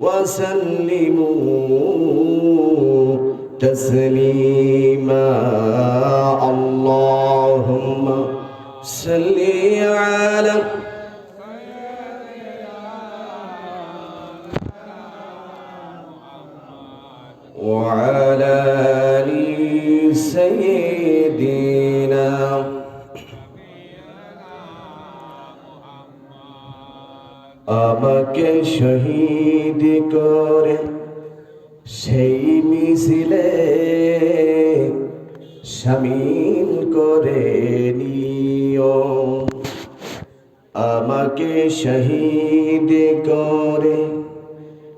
وسلموا تسليما اللهم صل على وعلى آل سيدنا আমাকে শহীদ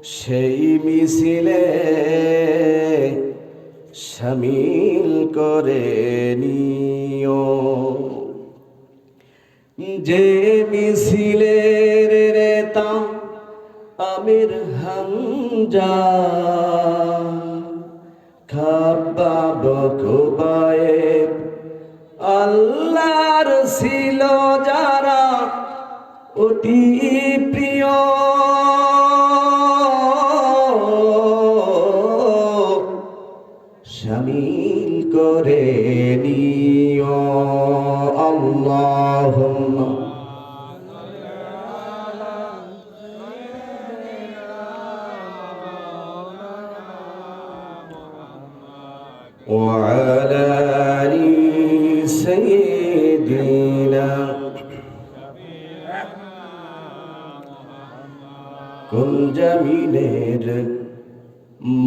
সেই মিছিলে সামিল করে নিও। যে মিছিলের নেতা আমির হামজা খাবাব খুবায়ে আল্লাহর ছিল যারা অতি প্রিয়। وعلى آل سيدنا কোন জমিনের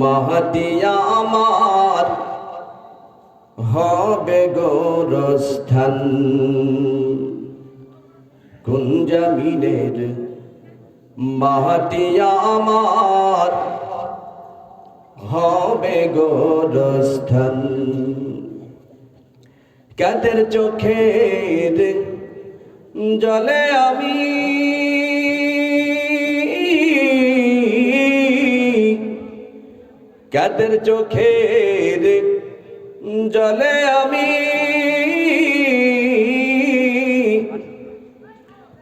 মাহাতিয়া আমার হবে গোরস্থান কোন জমিনের মাহাতিয়া আমার হবে গোরস্থান। কাদের চোখের জলে আমি কাদের চোখের জলে আমি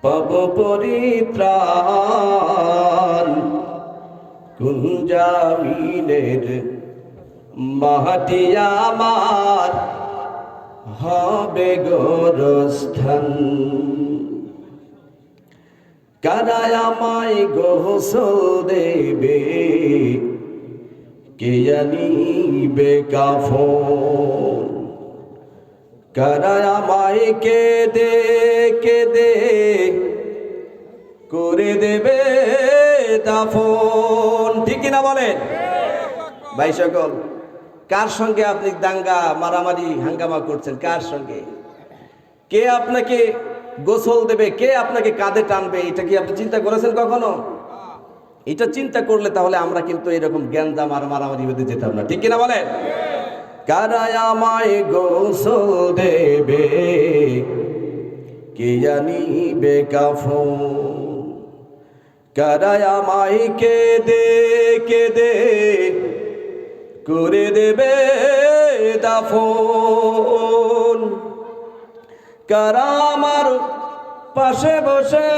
পাব পরিত্রাণ। কুঞ্জামিনের মাহাটি আমার হবে গোরস্থান। কারায় আমায় গোসল দেবে? কে জানিবে কাফন। কারায় আমায় কে দে কে দে করে দেবে দাফন? কিনা বলেন? ভাই সকল, কার সঙ্গে আপনি দাঙ্গা, মারামারি, হাঙ্গামা করছেন? কার সঙ্গে? কে আপনাকে গোসল দেবে? কে আপনাকে কাঁধে টানবে? এটা কি আপনি চিন্তা করেছেন কখনো? এটা চিন্তা করলে তাহলে আমরা কিন্তু এরকম জ্ঞানদাম আর মারামারি বেঁধে যেতাম না। ঠিক কিনা বলেন? কারায় আমায় গোসল দেবে? কে জানিবে কাফন? কারায় আমায় কে দে কে দে, করে দেবে দাফন। কারা আমার পাশে বসে,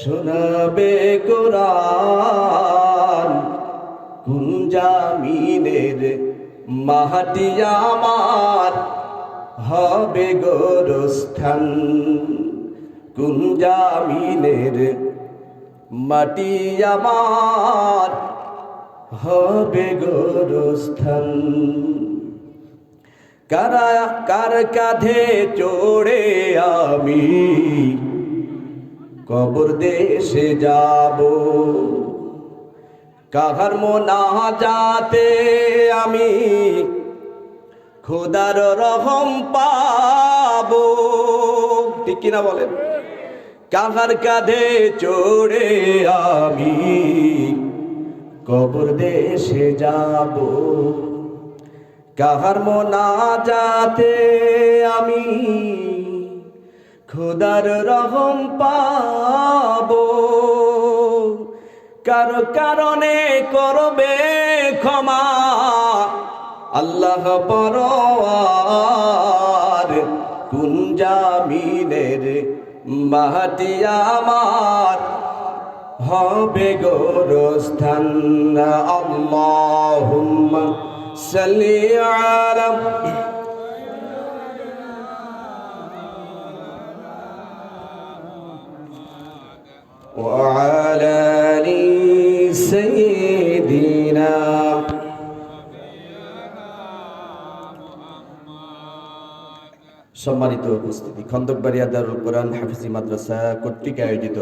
শোনাবে কোরআন। কুঞ্জামিনের মাহাটি আমার হবে গোরস্থান। কুঞ্জামিনের মাটি আমার হবে গোরস্থান। কারা, কার কাঁধে চড়ে আমি কবর দেশে যাব? কাহার মোনা যাতে আমি খোদার রহম পাবো? ঠিক কিনা বলেন? কাহার কাঁধে চড়ে আমি। কবর দেশে যাব। কাহার মনা যাতে আমি। খুদার রহম পাবো। কারও কারণে করবে ক্ষমা। আল্লাহ পরওয়ার কুঞ্জামিনের মাহাটি আমার হবে গোরস্থান আল্লাহুম্মা সাল্লি আলা وعلى آل سيدنا সম্মানিত উপস্থিতি। খন্দকবাড়িয়া দারুল কোরআন হাফিজি মাদ্রাসা কর্তৃক আয়োজিত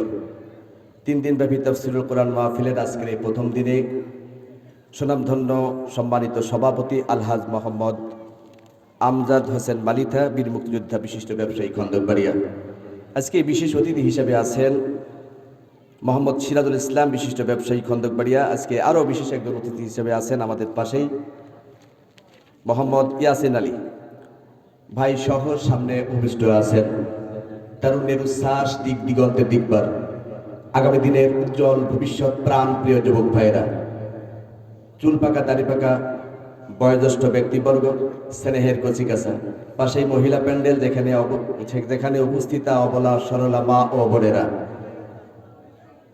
তিন দিন দিনব্যাপী তফসিরুল কোরআন মাহফিলের আজকের এই প্রথম দিনে সুনামধন্য সম্মানিত সভাপতি আলহাজ মোহাম্মদ আমজাদ হোসেন মালিথা বীর মুক্তিযোদ্ধা বিশিষ্ট ব্যবসায়ী খন্দকবাড়িয়া। আজকে বিশেষ অতিথি হিসেবে আছেন মোহাম্মদ সিরাজুল ইসলাম বিশিষ্ট ব্যবসায়ী খন্দকবাড়িয়া। আজকে আরও বিশেষ একজন অতিথি হিসেবে আছেন আমাদের পাশেই মোহাম্মদ ইয়াসিন আলী। ভাই সহ সামনে উপবিষ্ট আছেন। তারুণ্যের উচ্ছ্বাস দিক দিগন্তের দিকবার। আগামী দিনের উজ্জ্বল ভবিষ্যৎ প্রাণ প্রিয় যুবক ভাইয়েরা। চুল পাকা, দাড়ি পাকা, বয়োজ্যেষ্ঠ ব্যক্তিবর্গ, স্নেহের কচিকাছা পাশেই মহিলা প্যান্ডেল যেখানে যেখানে উপস্থিতা, অবলা, সরলা মা ও বোনেরা।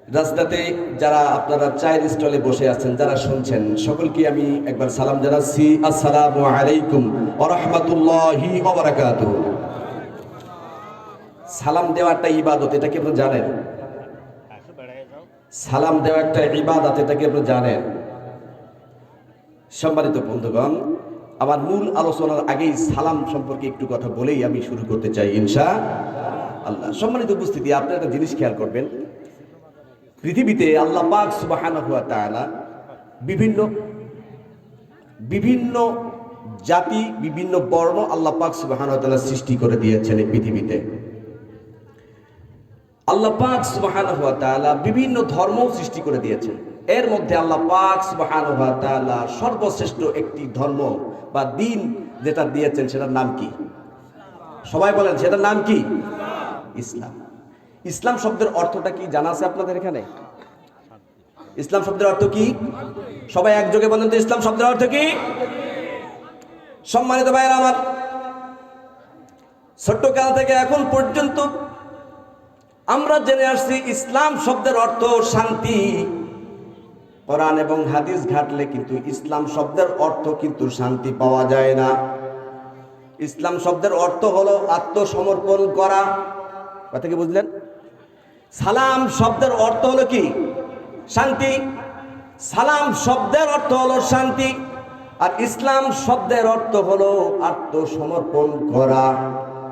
রাস্তাতে যারা আপনারা চায়ের স্টলে বসে আছেন, যারা শুনছেন, সকলকে আমি একবার সালাম জানাচ্ছি। আসসালামু আলাইকুম ওয়া রাহমাতুল্লাহি ওয়া বারাকাতুহু। সালাম দেওয়া একটা ইবাদত, এটা কি আপনি জানেন? সালাম দেওয়া একটা ইবাদত, এটা কি আপনি জানেন? সম্মানিত বন্ধুগণ, আমার মূল আলোচনার আগেই সালাম সম্পর্কে একটু কথা বলেই আমি শুরু করতে চাই, ইনশা আল্লাহ। সম্মানিত উপস্থিতি, আপনি একটা জিনিস খেয়াল করবেন পৃথিবীতে আল্লাহ পাক সুবাহান হুয়া তাআলা বিভিন্ন বিভিন্ন জাতি, বিভিন্ন বর্ণ আল্লাহ পাক সুবাহান তাআলা সৃষ্টি করে দিয়েছেন এই পৃথিবীতে। আল্লাহ পাক সুবাহান হুয়া তাআলা বিভিন্ন ধর্ম সৃষ্টি করে দিয়েছেন। এর মধ্যে আল্লাহ পাক সুবাহান হুয়া তাআলা সর্বশ্রেষ্ঠ একটি ধর্ম বা দিন যেটা দিয়েছেন সেটার নাম কি? সবাই বলেন, সেটার নাম কি? ইসলাম। ইসলাম শব্দের অর্থটা কি জানা আছে আপনাদের এখানে? ইসলাম শব্দের অর্থ কি? সবাই একযোগে বলেন তো, ইসলাম শব্দের অর্থ কি? সম্মানিত ভাইয়েরা আমার ছোট্ট কাল থেকে এখন পর্যন্ত আমরা জেনে আসছি ইসলাম শব্দের অর্থ শান্তি। কোরআন এবং হাদিস ঘাটলে কিন্তু ইসলাম শব্দের অর্থ কিন্তু শান্তি পাওয়া যায় না। ইসলাম শব্দের অর্থ হলো আত্মসমর্পণ করা। কথা কি বুঝলেন? সালাম শব্দের অর্থ হলো কি? শান্তি। সালাম শব্দের অর্থ হলো শান্তি। আর ইসলাম শব্দের অর্থ হলো আত্মসমর্পণ করা।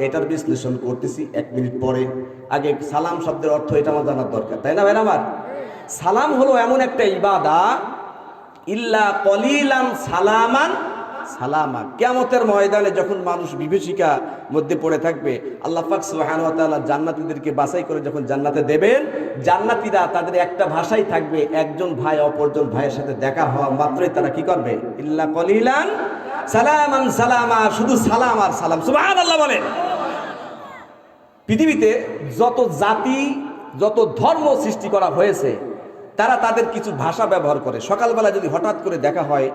এটার বিশ্লেষণ করতেছি এক মিনিট পরে। আগে সালাম শব্দের অর্থ এটা আমার জানার দরকার, তাই না ভাই আমার? সালাম হলো এমন একটা ইবাদা, ইল্লা কলিলান সালামান সালামা। কিয়ামতের ময়দানে যখন মানুষ বিভীষিকা মধ্যে পড়ে থাকবে, আল্লাহ পাক তাআলা বাছাই করে যখন জান্নাতে দেবেন, জান্নাতীরা তাদের একটা ভাষাই থাকবে, একজন ভাই অপরজন ভাইয়ের সাথে দেখা হওয়া মাত্রই তারা কি করবে? ইল্লা কলিলান সালামান সালামা, শুধু সালাম আর সালাম। সুবহানাল্লাহ বলেন। পৃথিবীতে যত জাতি, যত ধর্ম সৃষ্টি করা হয়েছে, তারা তাদের কিছু ভাষা ব্যবহার করে। সকালবেলা যদি হঠাৎ করে দেখা হয়,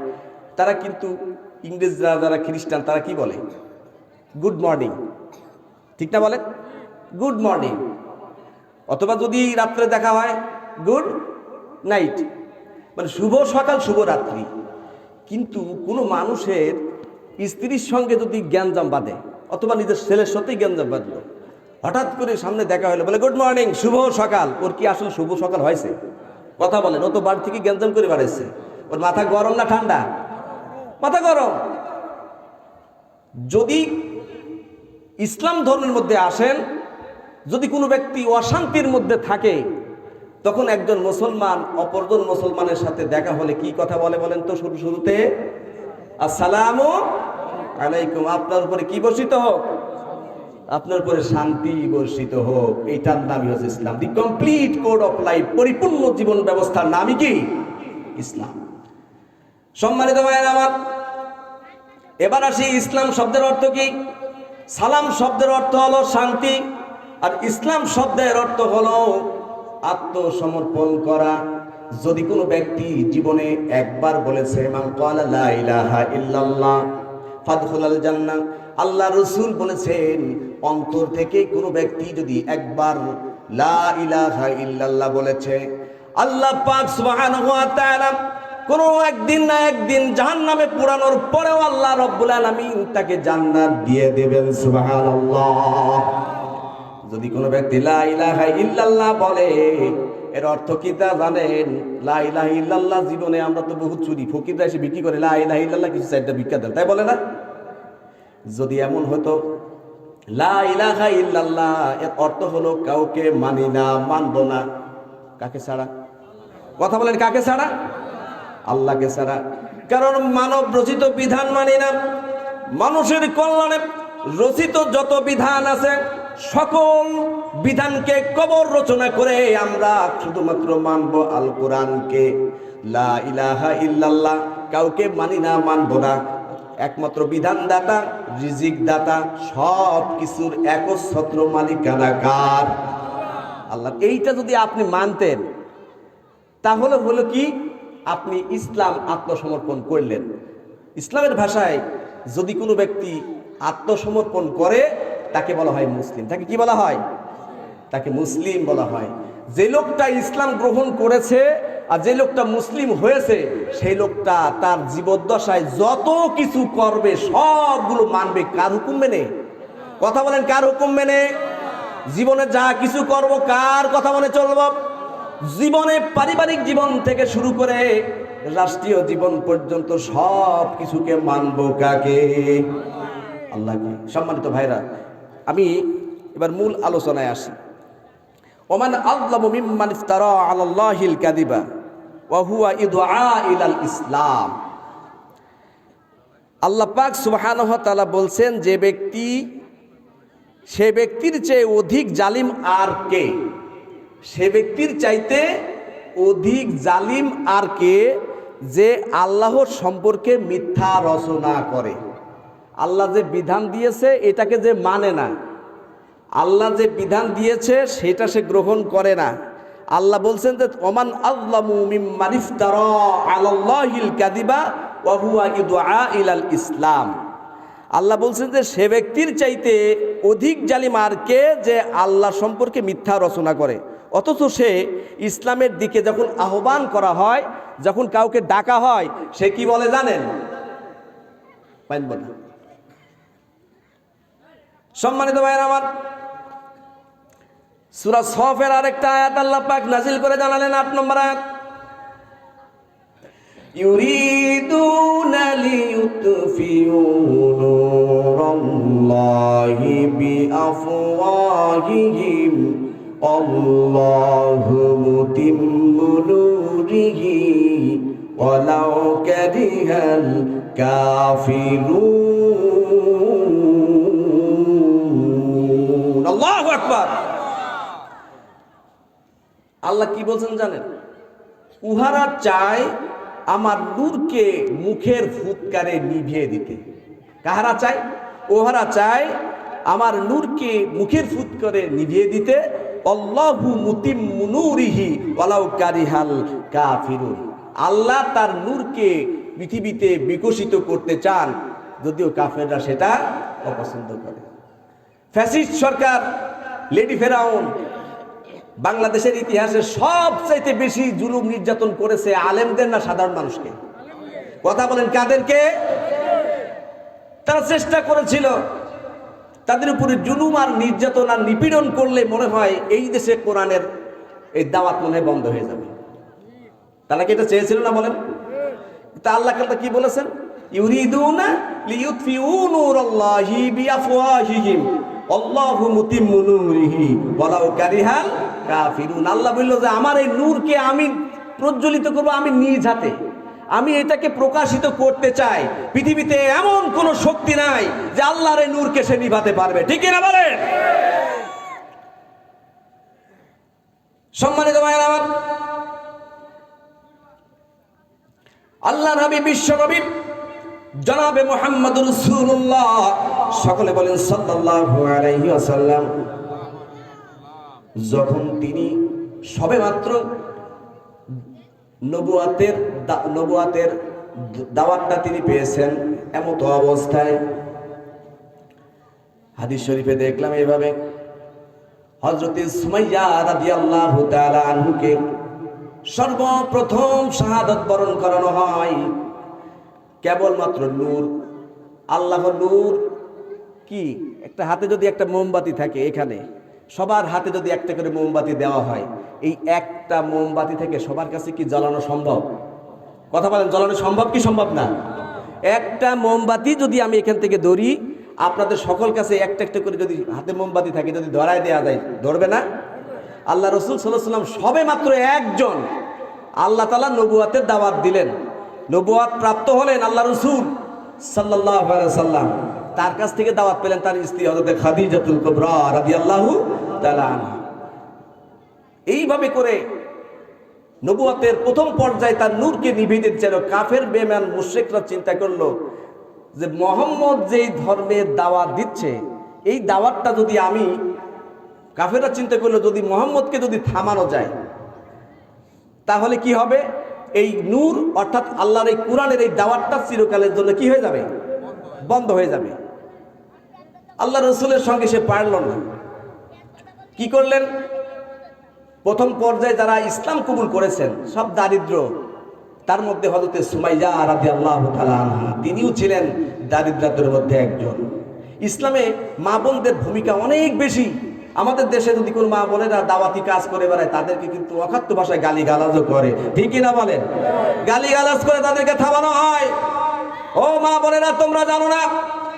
তারা কিন্তু ইংরেজরা যারা খ্রিস্টান, তারা কি বলে? গুড মর্নিং ঠিক না বলে গুড মর্নিং অথবা যদি রাত্রে দেখা হয় গুড নাইট মানে শুভ সকাল, শুভ রাত্রি। কিন্তু কোনো মানুষের স্ত্রীর সঙ্গে যদি জ্ঞানজাম বাঁধে, অথবা নিজের ছেলের সাথেই জ্ঞানজাম বাঁধলো, হঠাৎ করে সামনে দেখা হলো বলে গুড মর্নিং শুভ সকাল। ওর কি আসলে শুভ সকাল হয়েছে? কথা বলেন, ও তো বাড়ি থেকে জ্ঞানজাম করে বাড়াইছে। ওর মাথা গরম না ঠান্ডা? মাথা গরম। যদি ইসলাম ধর্মের মধ্যে আসেন, যদি কোনো ব্যক্তি অশান্তির মধ্যে থাকে, তখন একজন মুসলমান অপরজন মুসলমানের সাথে দেখা হলে কি কথা বলে বলেন তো শুরু শুরুতে? আসসালামু আলাইকুম। আপনার উপরে কি বর্ষিত হোক? আপনার উপরে শান্তি বর্ষিত হোক। এইটার নামই হচ্ছে ইসলাম। The complete code of life পরিপূর্ণ জীবন ব্যবস্থার নামই কি? ইসলাম। সম্মানিত ভাইয়ের আমার, এবার আসি ইসলাম শব্দের অর্থ কি? সালাম শব্দের অর্থ হলো শান্তি, আর ইসলাম শব্দের অর্থ হলো আত্মসমর্পণ করা। যদি কোনো ব্যক্তি জীবনে একবার বলেছে আল্লাহ রসুল বলেছেন, অন্তর থেকে কোনো ব্যক্তি যদি একবার লা ইলাহা ইল্লাল্লাহ বলেছে, আল্লাহ পাক সুবহানাহু ওয়া তাআলা কোন একদিন না একদিন জাহান্নামে পুরানোর পরেও আল্লাহ রব্বুল আলামিন তাকে জান্নাত দিয়ে দেবেন, সুবহানাল্লাহ। যদি কোনো ব্যক্তি লা ইলাহা ইল্লাল্লাহ বলে, এর অর্থ কি তা জানেন? লা ইলাহা ইল্লাল্লাহ জীবনে আমরা তো বহুত চুরি, ফকিররা এসে বিক্রি করে, লা ইলাহা ইল্লাল্লাহ কিছু চারটা দেন, তাই বলে না? যদি এমন হতো, লা ইলাহা ইল্লাল্লাহ, এর অর্থ হলো কাউকে মানি না, মানব না। কাকে ছাড়া? কথা বলেন, কাকে ছাড়া? আল্লাহকে ছাড়া। কারণ মানব রচিত বিধান মানি না। মানুষের কল্যাণে রচিত যত বিধান আছে, সকল বিধানকে কবর রচনা করে আমরা শুধুমাত্র মানব আল কোরআনকে লা ইলাহা ইল্লাল্লাহ কাউকে মানি না, মানব না। একমাত্র বিধানদাতা রিজিক দাতা সব কিছুর একচ্ছত্র মালিকানা কার আল্লাহ, এইটা যদি আপনি মানতেন, তাহলে হলো কি? আপনি ইসলাম আত্মসমর্পণ করলেন। ইসলামের ভাষায় যদি কোনো ব্যক্তি আত্মসমর্পণ করে, তাকে বলা হয় মুসলিম। তাকে কি বলা হয়? তাকে মুসলিম বলা হয়। যে লোকটা ইসলাম গ্রহণ করেছে আর যে লোকটা মুসলিম হয়েছে, সেই লোকটা তার জীবদ্দশায় যত কিছু করবে, সবগুলো মানবে। কার হুকুম মেনে? কথা বলেন, কার হুকুম মেনে? জীবনে যা কিছু করব, কার কথা মনে চলব? জীবনে পারিবারিক জীবন থেকে শুরু করে রাষ্ট্রীয় জীবন পর্যন্ত সব কিছুকে মানব কাকে? আল্লাহকে সম্মানিত ভাইরা, আমি এবার মূল আলোচনায় আসি। ওমান আল্লামু মিম্মান ইফতারা আলাল্লাহিল কাযিবা ওয়া হুয়া ইদআ ইলাল ইসলাম। আল্লাহ পাক তাআলা বলছেন, যে ব্যক্তি, সে ব্যক্তির চেয়ে অধিক জালিম আর কে? সে ব্যক্তির চাইতে অধিক জালিম আর কে যে আল্লাহর সম্পর্কে মিথ্যা রচনা করে। আল্লাহ যে বিধান দিয়েছে, এটাকে যে মানে না। আল্লাহ যে বিধান দিয়েছে, সেটা সে গ্রহণ করে না। আল্লাহ বলছেন যে, ওমান ইলাল ইসলাম। আল্লাহ বলছেন যে, সে ব্যক্তির চাইতে অধিক জালিম আর কে যে আল্লাহ সম্পর্কে মিথ্যা রচনা করে। অথচ সে ইসলামের দিকে যখন আহ্বান করা হয় যখন কাউকে ডাকা হয় সে কি বলে জানেন মানব না সম্মানিত ভাইয়ের আমার সুরা সফের আরেকটা আয়াত আল্লাহ পাক নাজিল করে জানালেন আট নম্বর আয়াত يريدون ليطفئوا نور الله بأفواههم الله متم نوره ولو كره الكافرون الله أكبر আল্লাহ কি বলছেন জানেন উহারা চায় আমার নূরকে মুখের ফুৎকারে নিভিয়ে দিতে কাহারা চায় ওহারা চায় আমার নূরকে মুখের ফুৎকারে নিভিয়ে দিতে অল্লাহু মুতিম মুনুরিহি ওয়ালাউ কারিহাল কাফিরুন। আল্লাহ তার নূরকে পৃথিবীতে বিকশিত করতে চান, যদিও কাফেররা সেটা অপছন্দ করে। ফ্যাসিস্ট সরকার, লেডি ফেরাউন, বাংলাদেশের ইতিহাসে সবচাইতে বেশি জুলুম নির্যাতন করেছে আলেমদের না সাধারণ মানুষকে? কথা বলেন কাদেরকে? তারা চেষ্টা করেছিল। তাদের উপরে জুলুম আর নির্যাতন আর নিপীড়ন করলে মনে হয় এই দেশে কোরআনের এই দাওয়াত মনে বন্ধ হয়ে যাবে। তারা কি এটা চেয়েছিল না বলেন? তা আল্লাহ কাল্লা কি বলেছেন? আল্লাহ বলল যে, আমার এই নূরকে আমি প্রজ্বলিত করব আমি নিজ হাতে। আমি এটাকে প্রকাশিত করতে চাই। পৃথিবীতে এমন কোন শক্তি নাই যে আল্লাহর নূরকে সে নিভাতে পারবে। ঠিক না বলেন? সম্মানিত ভাইয়ের আমার, আল্লাহ নবী, বিশ্ব নবী, জনাবে মোহাম্মদ রসুল্লাহ সকলে বলেন সাল্লাল্লাহু আলাইহি ওয়াসাল্লাম, যখন তিনি সবে মাত্র নবুয়াতের নবুয়াতের দাওয়াতটা তিনি পেয়েছেন এমতো অবস্থায়। হাদিস শরীফে দেখলাম এইভাবে হজরতে সুমাইয়া রাদিয়াল্লাহু তাআলা আনহুকে সর্বপ্রথম শাহাদত বরণ করানো হয়। কেবলমাত্র নূর আল্লাহ নূর কি? একটা হাতে যদি একটা মোমবাতি থাকে এখানে সবার হাতে যদি একটা করে মোমবাতি দেওয়া হয়, এই একটা মোমবাতি থেকে সবার কাছে কি জ্বালানো সম্ভব? কথা বলেন, জ্বালানো সম্ভব কি সম্ভব না? একটা মোমবাতি যদি আমি এখান থেকে ধরি, আপনাদের সকল কাছে একটা একটা করে যদি হাতে মোমবাতি থাকে, যদি ধরায় দেওয়া যায়, ধরবে না? আল্লাহ রসুল সাল্লাম সবে মাত্র একজন আল্লাহ তালা নবুয়াতের দাওয়াত দিলেন। নবুয়াত প্রাপ্ত হলেন আল্লাহ রসুল সাল্লাহ সাল্লাম তার কাছ থেকে দাওয়াত পেলেন তার স্ত্রী হজরত খাদিজাতুল কুবরা রাদিয়াল্লাহু তাআলা আনহা। এইভাবে করে নবুয়াতের প্রথম পর্যায়ে তার নূরকে নিভিয়ে দিচ্ছিল কাফের বেমান মুশ্রিকরা চিন্তা করল যে মোহাম্মদ যেই ধর্মের দাওয়াত দিচ্ছে, এই দাওয়াতটা যদি আমি, কাফেররা চিন্তা করল যদি মোহাম্মদকে যদি থামানো যায়, তাহলে কি হবে? এই নূর অর্থাৎ আল্লাহর এই কোরআনের এই দাওয়াতটা চিরকালের জন্য কি হয়ে যাবে? বন্ধ হয়ে যাবে। আল্লাহ রসুলের সঙ্গে সে পারল না। কি করলেন? প্রথম পর্যায়ে যারা ইসলাম কবুল করেছেন, সব দারিদ্র, তার মধ্যে হজরতে সুমাইয়া রাদি আল্লাহ তিনিও ছিলেন দারিদ্রদের মধ্যে একজন। ইসলামে মা বোনদের ভূমিকা অনেক বেশি। আমাদের দেশে যদি কোনো মা বোনেরা দাওয়াতি কাজ করে বেড়ায়, তাদেরকে কিন্তু অখাদ্য ভাষায় গালি গালাজও করে। ঠিকই না বলেন? গালি গালাজ করে তাদেরকে থামানো হয়। ও মা বোনেরা, তোমরা জানো না,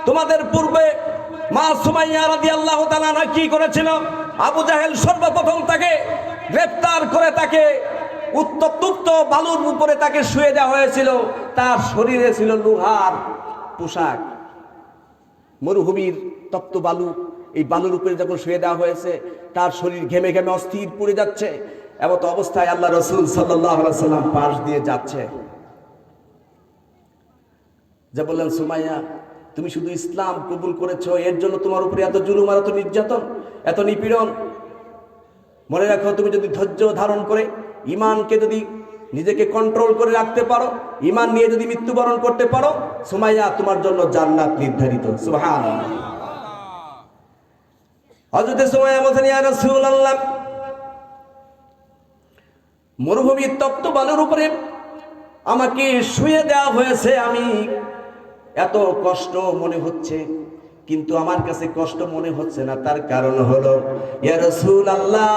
তোমাদের পূর্বে মা সুমাইয়া রাদি আল্লাহ কি করেছিল? আবু জাহেল সর্বপ্রথম তাকে গ্রেফতার করে তাকে উত্তপ্ত বালুর উপরে তাকে শুয়ে দেওয়া হয়েছিল। তার শরীরে ছিল লোহার পোশাক, মরুভূমির তপ্ত বালু। এই বালুর উপরে যখন শুয়ে দেওয়া হয়েছে, তার শরীর ঘেমে ঘেমে অস্থির পড়ে যাচ্ছে এমত অবস্থায় আল্লাহ রসুল সাল্লাম পাশ দিয়ে যাচ্ছে। যে বললেন, সুমাইয়া তুমি শুধু ইসলাম কবুল করেছ, এর জন্য তোমার উপরে এত জুলুম আর এত নির্যাতন, এত নিপীড়ন। মনে রাখো, তুমি যদি ধৈর্য ধারণ করে, ইমানকে যদি নিজেকে কন্ট্রোল করে রাখতে পারো, ইমান নিয়ে যদি মৃত্যুবরণ করতে পারো, সুমাইয়া, তোমার জন্য জান্নাত নির্ধারিত। মরুভূমির তপ্ত বালুর উপরে আমাকে শুয়ে দেওয়া হয়েছে, আমি এত কষ্ট মনে হচ্ছে, কিন্তু আমার কাছে কষ্ট মনে হচ্ছে না, তার কারণ হলো রাসূলুল্লাহ,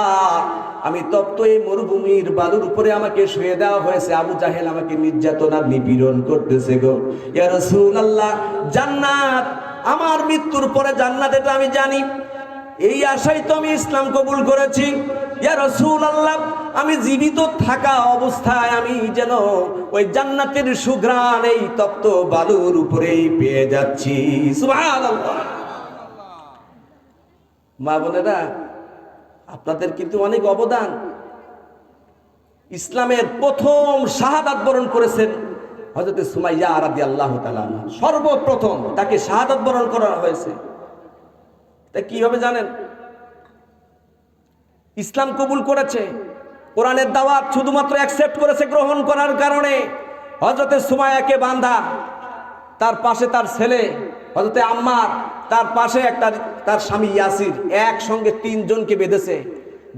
আমি তপ্ত এই মরুভূমির বালুর উপরে আমাকে শুয়ে দেওয়া হয়েছে, আবু জাহেল আমাকে নির্যাতন আর নিপীড়ন করতেছে গো। ইয়া রাসূলুল্লাহ, জান্নাত, আমার মৃত্যুর পরে জান্নাত এটা আমি জানি। এই আশাই তো আমি ইসলাম কবুল করেছি। ইয়া রাসূলুল্লাহ আমি জীবিত থাকা অবস্থায় আমি যেন ওই জান্নাতের সুঘ্রাণ, এই তপ্ত বালুর উপরেই পেয়ে যাচ্ছি। মা বোনেরা, আপনাদের কিন্তু অনেক অবদান। ইসলামের প্রথম শাহাদাত বরণ করেছেন হজরত সুমাইয়া রাদি আল্লাহ সর্বপ্রথম তাকে শাহাদাত বরণ করা হয়েছে। তা কি হবে জানেন? ইসলাম কবুল করেছে? কোরআনের দাওয়াত শুধুমাত্র অ্যাকসেপ্ট করেছে গ্রহণ করার কারণে হজরতে সুমায়াকে বান্ধা, তার পাশে তার ছেলে হজরতে আম্মার, তার পাশে একটা তার স্বামী ইয়াসির, একসঙ্গে তিনজনকে বেঁধেছে।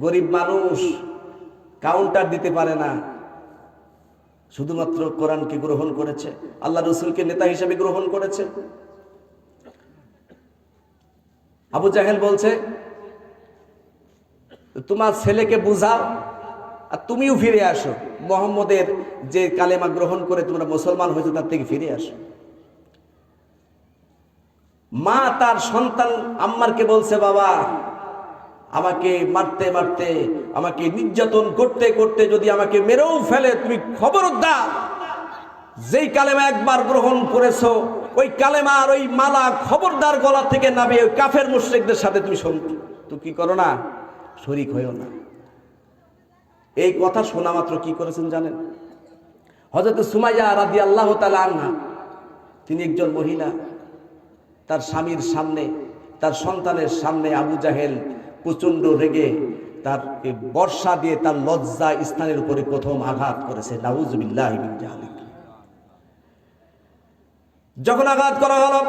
গরিব মানুষ কাউন্টার দিতে পারে না। শুধুমাত্র কোরআনকে গ্রহণ করেছে, আল্লাহ রসুলকে নেতা হিসেবে গ্রহণ করেছে। আবু জাহেল বলছে, তোমার ছেলেকে বুঝাও আর তুমিও ফিরে আসো। মোহাম্মদের যে কালেমা গ্রহণ করে তোমরা মুসলমান হয়েছো, তার থেকে ফিরে আসো। মা তার সন্তান আম্মারকে বলছে, বাবা, আমাকে মারতে মারতে, আমাকে নির্যাতন করতে করতে যদি আমাকে মেরেও ফেলে, তুমি খবরদার। যেই কালেমা একবার গ্রহণ করেছ, ওই কালেমার ওই মালা খবরদার গলা থেকে নামে ওই কাফের মুশ্রিকদের সাথে তুমি তো কি করো না? শরিক হইও না। এই কথা শোনা মাত্র কি করেছেন জানেন? হজরত সুমাইয়া রাদি আল্লাহ আনহা, তিনি একজন মহিলা। তার স্বামীর সামনে, তার সন্তানের সামনে আবু জাহেল প্রচণ্ড রেগে তার বর্ষা দিয়ে তার লজ্জা স্থানের উপরে প্রথম আঘাত করেছে। যখন আঘাত করা হলো,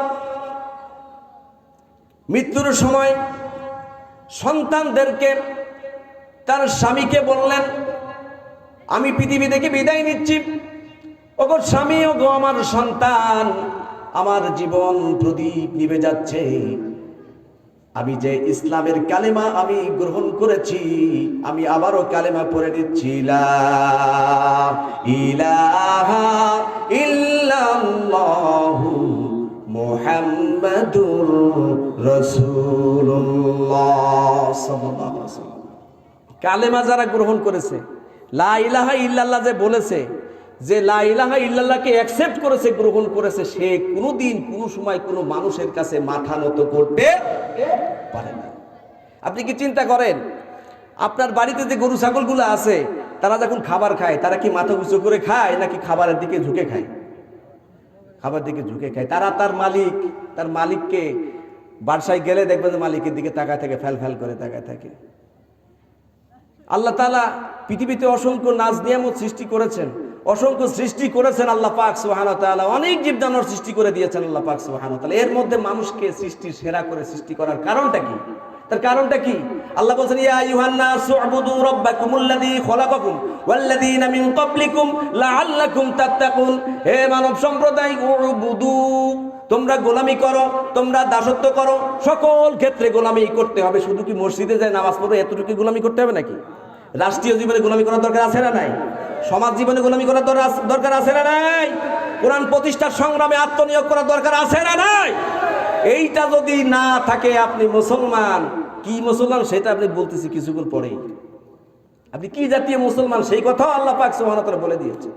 মৃত্যুর সময় সন্তানদেরকে তার স্বামীকে বললেন, আমি পৃথিবী থেকে বিদায় নিচ্ছি ওগো স্বামী ও গো আমার সন্তান, আমার জীবন প্রদীপ নিভে যাচ্ছে আমি যে ইসলামের কালেমা আমি গ্রহণ করেছি, আমি আবারও কালেমা পড়ে নিচ্ছি মুহাম্মাদুর ওয়াসাল্লাম। কালেমা যারা গ্রহণ করেছে, লা ইলাহা ইল্লাল্লাহ যে বলেছে, যে লা ইলাহা ইল্লাল্লাহকে অ্যাকসেপ্ট করেছে, গ্রহণ করেছে, সে কোনোদিন কোনো সময় কোনো মানুষের কাছে মাথা নত করতে পারে না। আপনি কি চিন্তা করেন, আপনার বাড়িতে যে গরু, ছাগলগুলো আছে, তারা যখন খাবার খায়, তারা কি মাথা উঁচু করে খায়, নাকি খাবারের দিকে ঝুঁকে খায়? খাবার দিকে ঝুঁকে খায়। তারা তার মালিক, তার মালিককে বাসায় গেলে দেখবেন যে মালিকের দিকে তাকায় থাকে, ফ্যাল ফ্যাল করে তাকায় থাকে। আল্লাহ তালা পৃথিবীতে অসংখ্য নাচ নিয়ামত সৃষ্টি করেছেন, অসংখ্য সৃষ্টি করেছেন আল্লাহ পাক সুহান তাআলা। অনেক জীবদানর সৃষ্টি করে দিয়েছেন আল্লাহ পাক সুহান এর মধ্যে মানুষকে সৃষ্টি সেরা করে সৃষ্টি করার কারণটা কি? তার কারণটা কি? আল্লাহ বলছেন, ইয়া আইয়ুহান নাসু উবুদু রাব্বাকুমুল্লাযী খলাকাকুম ওয়াল্লাযীনা মিন ক্বাবলিকুম লাআল্লাকুম তাত্তাকুন। হে মানব সম্প্রদায়, উবুদু তোমরা গোলামি করো, তোমরা দাসত্ব করো, সকল ক্ষেত্রে গোলামি করতে হবে। শুধু কি মসজিদে যায়, নামাজ পড়বে এতটুকু গোলামি করতে হবে নাকি? রাষ্ট্রীয় জীবনে গোলামি করার দরকার আছে না নাই? সমাজ জীবনে গোলামি করার দরকার আছে না নাই? কোরআন প্রতিষ্ঠার সংগ্রামে আত্মনিয়োগ করার দরকার আছে না নাই? এইটা যদি না থাকে আপনি মুসলমান, কি মুসলমান সেটা আপনি বলতেছি কিছুক্ষণ পরেই। আপনি কি জাতীয় মুসলমান? সেই কথাও আল্লাহ পাক সুবহানাহু ওয়া তাআলা বলে দিয়েছে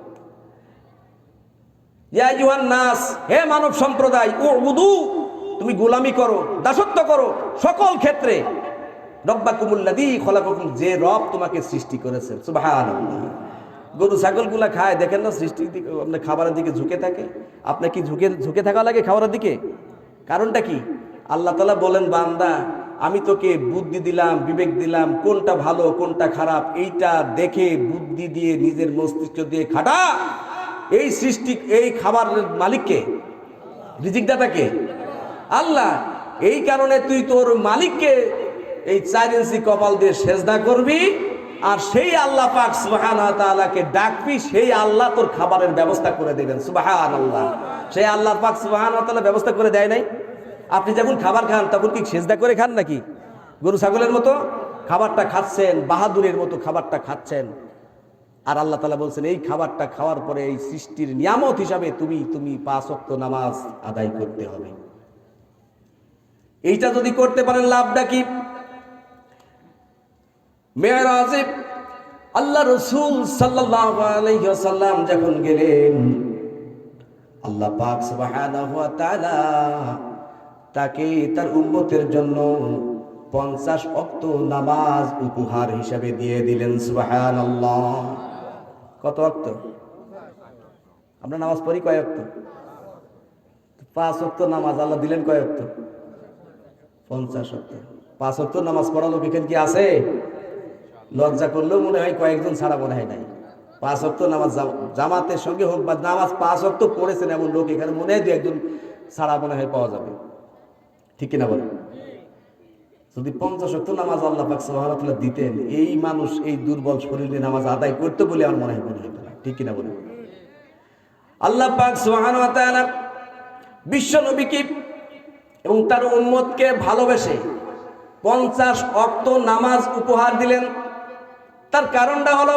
নাস, হে মানব সম্প্রদায়, উবুদু, তুমি গোলামি করো, দাসত্ব করো, সকল ক্ষেত্রে। রব্বাকুমুল্লাযী খলাকাকুম, যে রব তোমাকে সৃষ্টি করেছে গরু, ছাগলগুলা খায়, দেখেন না সৃষ্টির দিকে আপনার খাবারের দিকে ঝুঁকে থাকে। আপনার কি ঝুঁকে ঝুঁকে থাকা লাগে খাবারের দিকে? কারণটা কি? আল্লাহ তালা বলেন, বান্দা, আমি তোকে বুদ্ধি দিলাম, বিবেক দিলাম, কোনটা ভালো, কোনটা খারাপ, এইটা দেখে বুদ্ধি দিয়ে নিজের মস্তিষ্ক দিয়ে খাটা। এই সৃষ্টি, এই খাবারের মালিককে, রিজিকদাতাকে? আল্লাহ, এই কারণে তুই তোর মালিককে এই চার ইঞ্চি কপাল দিয়ে সেজদা করবি, আর সেই আল্লাহ পাক সুবাহান ডাকবি, সেই আল্লাহ তোর খাবারের ব্যবস্থা করে দেবেন সুবাহান আল্লাহ সেই আল্লাহ পাক সুবাহান তাআলা ব্যবস্থা করে দেয় নাই? আপনি যখন খাবার খান, তখন কি সেজদা করে খান নাকি? গরু, ছাগলের মতো খাবারটা খাচ্ছেন, বাহাদুরের মতো খাবারটা খাচ্ছেন। আর আল্লাহ তালা বলছেন, এই খাবারটা খাওয়ার পরে এই সৃষ্টির নিয়ামত হিসাবে তুমি তুমি পাঁচ অক্ত নামাজ আদায় করতে হবে। এইটা যদি করতে পারেন, লাভটা কি? মেয়েরাজে আল্লাহ রসুল সাল্লাম যখন গেলেন, আল্লাহ পাক তাকে তার উম্মতের জন্য পঞ্চাশ অক্ত নামাজ উপহার হিসাবে দিয়ে দিলেন, সুবহানাল্লাহ। কত অক্ত? আমরা নামাজ পড়ি কয় অক্ত? পাঁচ অক্ত নামাজ, আল্লাহ দিলেন কয় অক্ত? পঞ্চাশ অক্ত। পাঁচ অক্ত নামাজ পড়া লোক এখানে কি আছে? লজ্জা করলেও মনে হয় কয়েকজন ছাড়া মনে হয় নাই। পাঁচ অক্ত নামাজ জামাতের সঙ্গে হোক বা নামাজ পাঁচ অক্ত পড়েছেন এমন লোক এখানে মনে হয় দু একজন ছাড়া মনে হয় পাওয়া যাবে। ঠিক কিনা বলেন? যদি পঞ্চাশ অক্ত নামাজ আল্লাহ পাক সুবহানাহু দিতেন, এই মানুষ এই দুর্বল শরীরে নামাজ আদায় করতে বলে আমার মনে হয় মনে হতো না। ঠিক কিনা বলে আল্লাহ পাক সোহান বিশ্ব নবীকে এবং তার উম্মতকে ভালোবেসে পঞ্চাশ অক্ত নামাজ উপহার দিলেন। তার কারণটা হলো